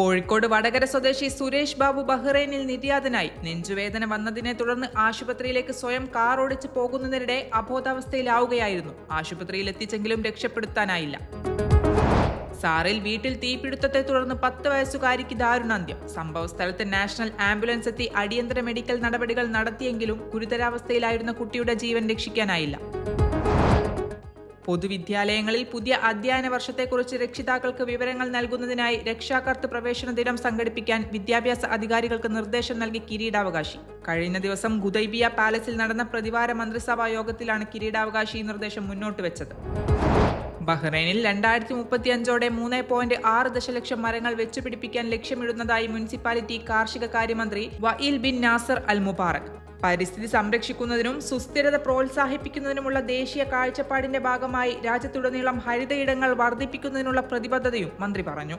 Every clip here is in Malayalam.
കോഴിക്കോട് വടകര സ്വദേശി സുരേഷ് ബാബു ബഹ്റൈനിൽ നിര്യാതനായി. നെഞ്ചുവേദന വന്നതിനെ തുടർന്ന് ആശുപത്രിയിലേക്ക് സ്വയം കാർ ഓടിച്ച് പോകുന്നതിനിടെ അബോധാവസ്ഥയിലാവുകയായിരുന്നു. ആശുപത്രിയിൽ എത്തിച്ചെങ്കിലും രക്ഷപ്പെടുത്താനായില്ല. സാറിൽ വീട്ടിൽ തീപിടുത്തത്തെ തുടർന്ന് പത്ത് വയസ്സുകാരിക്ക് ദാരുണാന്ത്യം. സംഭവ സ്ഥലത്ത് നാഷണൽ ആംബുലൻസ് എത്തി അടിയന്തര മെഡിക്കൽ നടപടികൾ നടത്തിയെങ്കിലും ഗുരുതരാവസ്ഥയിലായിരുന്ന കുട്ടിയുടെ ജീവൻ രക്ഷിക്കാനായില്ല. പൊതുവിദ്യാലയങ്ങളിൽ പുതിയ അധ്യയന വർഷത്തെക്കുറിച്ച് രക്ഷിതാക്കൾക്ക് വിവരങ്ങൾ നൽകുന്നതിനായി രക്ഷാകർത്ത് പ്രവേശന ദിനം സംഘടിപ്പിക്കാൻ വിദ്യാഭ്യാസ അധികാരികൾക്ക് നിർദ്ദേശം നൽകി കിരീടാവകാശി. കഴിഞ്ഞ ദിവസം ഗുദൈബിയ പാലസിൽ നടന്ന പ്രതിവാര മന്ത്രിസഭാ യോഗത്തിലാണ് കിരീടാവകാശി ഈ നിർദ്ദേശം മുന്നോട്ട് വെച്ചത്. ബഹ്റൈനിൽ രണ്ടായിരത്തി മുപ്പത്തി അഞ്ചോടെ മൂന്ന് പോയിന്റ് ആറ് ദശലക്ഷം മരങ്ങൾ വെച്ചുപിടിപ്പിക്കാൻ ലക്ഷ്യമിടുന്നതായി മുനിസിപ്പാലിറ്റി കാർഷിക കാര്യമന്ത്രി Wail bin Nasser Al Mubarak. പരിസ്ഥിതി സംരക്ഷിക്കുന്നതിനും സുസ്ഥിരത പ്രോത്സാഹിപ്പിക്കുന്നതിനുമുള്ള ദേശീയ കാഴ്ചപ്പാടിന്റെ ഭാഗമായി രാജ്യത്തുടനീളം ഹരിതയിടങ്ങൾ വർദ്ധിപ്പിക്കുന്നതിനുള്ള പ്രതിബദ്ധതയും മന്ത്രി പറഞ്ഞു.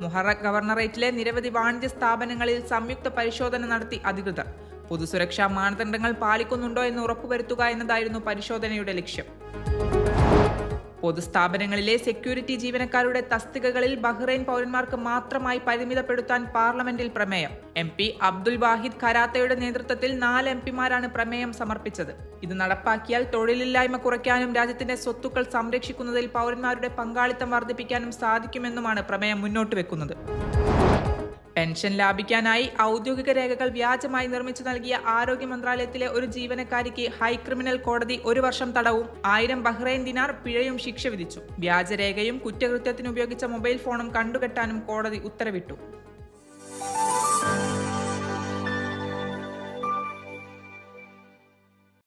മുഹറ ഗവർണറേറ്റിലെ നിരവധി വാണിജ്യ സ്ഥാപനങ്ങളിൽ സംയുക്ത പരിശോധന നടത്തി അധികൃതർ. പൊതുസുരക്ഷാ മാനദണ്ഡങ്ങൾ പാലിക്കുന്നുണ്ടോ എന്ന് ഉറപ്പുവരുത്തുക എന്നതായിരുന്നു പരിശോധനയുടെ ലക്ഷ്യം. പൊതുസ്ഥാപനങ്ങളിലെ സെക്യൂരിറ്റി ജീവനക്കാരുടെ തസ്തികകളിൽ ബഹ്റൈൻ പൗരന്മാർക്ക് മാത്രമായി പരിമിതപ്പെടുത്താൻ പാർലമെന്റിൽ പ്രമേയം. എം പി അബ്ദുൽ വാഹിദ് ഖരാത്തയുടെ നേതൃത്വത്തിൽ നാല് എം പിമാരാണ് പ്രമേയം സമർപ്പിച്ചത്. ഇത് നടപ്പാക്കിയാൽ തൊഴിലില്ലായ്മ കുറയ്ക്കാനും രാജ്യത്തിന്റെ സ്വത്തുക്കൾ സംരക്ഷിക്കുന്നതിൽ പൗരന്മാരുടെ പങ്കാളിത്തം വർദ്ധിപ്പിക്കാനും സാധിക്കുമെന്നുമാണ് പ്രമേയം മുന്നോട്ട് വെക്കുന്നത്. പെൻഷൻ ലാഭിക്കാനായി ഔദ്യോഗിക രേഖകൾ വ്യാജമായി നിർമ്മിച്ചു നൽകിയ ആരോഗ്യ മന്ത്രാലയത്തിലെ ഒരു ജീവനക്കാരിക്ക് ഹൈ ഹൈക്രിമിനൽ കോടതി ഒരു വർഷം തടവും ആയിരം ബഹ്റൈൻ ദിനാർ പിഴയും ശിക്ഷ വിധിച്ചു. വ്യാജരേഖയും കുറ്റകൃത്യത്തിന് ഉപയോഗിച്ച മൊബൈൽ ഫോണും കണ്ടുകെട്ടാനും കോടതി ഉത്തരവിട്ടു.